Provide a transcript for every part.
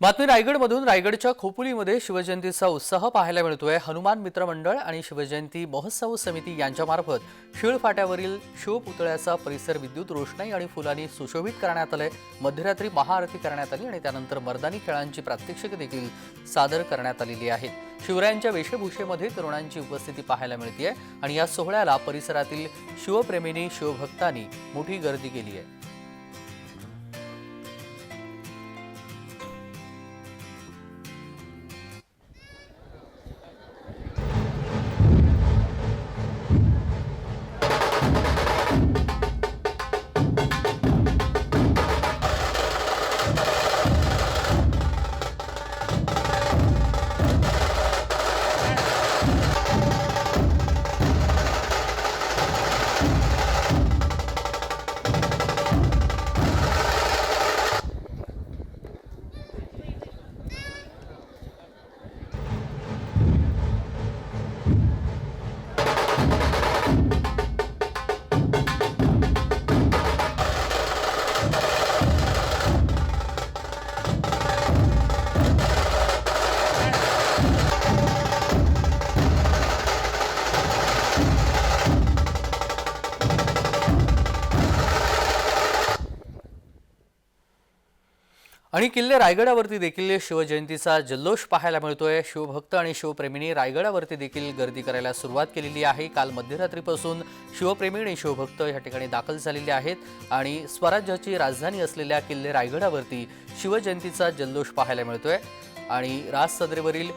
बातमी रायगडमधून रायगडच्या खोपुलीमध्ये शिवजयंतीचा उत्साह पाहायला मिळतोय. हनुमान मित्र मंडळ आणि शिवजयंती महोत्सव समिती यांच्यामार्फत शिळफाट्यावरील शिवपुतळ्याचा परिसर विद्युत रोषणाई आणि फुलांनी सुशोभित करण्यात आलंय. मध्यरात्री महाआरती करण्यात आली आणि त्यानंतर मर्दानी खेळांची प्रात्यक्षिक देखील सादर करण्यात आलेली आहेत शिवरायांच्या वेशभूषेमध्ये तरुणांची उपस्थिती पाहायला मिळते आणि या सोहळ्याला परिसरातील शिवप्रेमींनी शिवभक्तांनी मोठी गर्दी केली आहे आणि किल्ले रायगडावरती देखील शिवजयंतीचा जल्लोष पाहायला मिळतोय. शिवभक्त आणि शिवप्रेमींनी रायगडावरती देखील गर्दी करायला सुरुवात केलेली आहे. काल मध्यरात्रीपासून शिवप्रेमी आणि शिवभक्त या ठिकाणी दाखल झालेले आहेत आणि स्वराज्याची राजधानी असलेल्या किल्ले रायगडावरती शिवजयंतीचा जल्लोष पाहायला मिळतोय. आणि राजसदरेवरील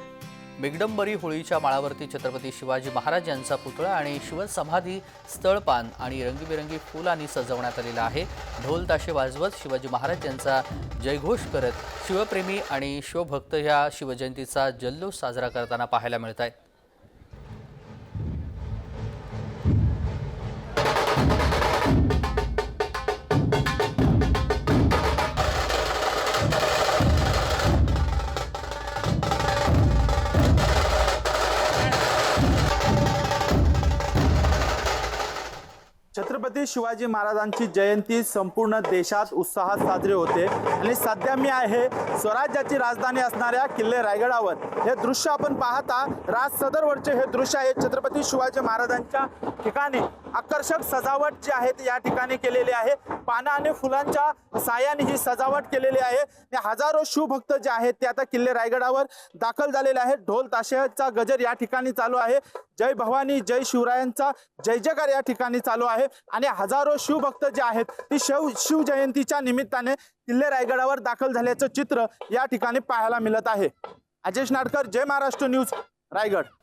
मेघडंबरी होळीच्या माळावरती छत्रपती शिवाजी महाराज यांचा पुतळा आणि शिवसमाधी स्थळपान आणि रंगीबेरंगी फुलांनी सजवण्यात आलेला आहे. ढोल ताशे वाजवत शिवाजी महाराज यांचा जयघोष करत शिवप्रेमी आणि शिवभक्त ह्या शिवजयंतीचा जल्लोष साजरा करताना पाहायला मिळत आहेत छत्रपती शिवाजी महाराजांची जयंती संपूर्ण देशात उत्साहात साजरी होते. आणि सध्या मी आहे स्वराज्याची राजधानी असणाऱ्या किल्ले रायगडावर. हे दृश्य आपण पाहता राज सदरवरचे हे दृश्य आहे छत्रपती शिवाजी महाराजांच्या ठिकाणी. आकर्षक सजावट जी आहे ती या ठिकाणी केलेली आहे. पानं आणि फुलांच्या साह्याने ही सजावट केलेली आहे. हजारो शिवभक्त जे आहेत ते आता किल्ले रायगडावर दाखल झालेले आहेत. ढोल ताशेचा गजर या ठिकाणी चालू आहे. जय भवानी जय शिवरायांचा जय जयकार या ठिकाणी चालू आहे. आणि हजारो शिवभक्त जे आहेत ती शिव शिवजयंतीच्या निमित्ताने किल्ले रायगडावर दाखल झाल्याचं चित्र या ठिकाणी पाहायला मिळत आहे. अजेश नाडकर जय महाराष्ट्र न्यूज रायगड.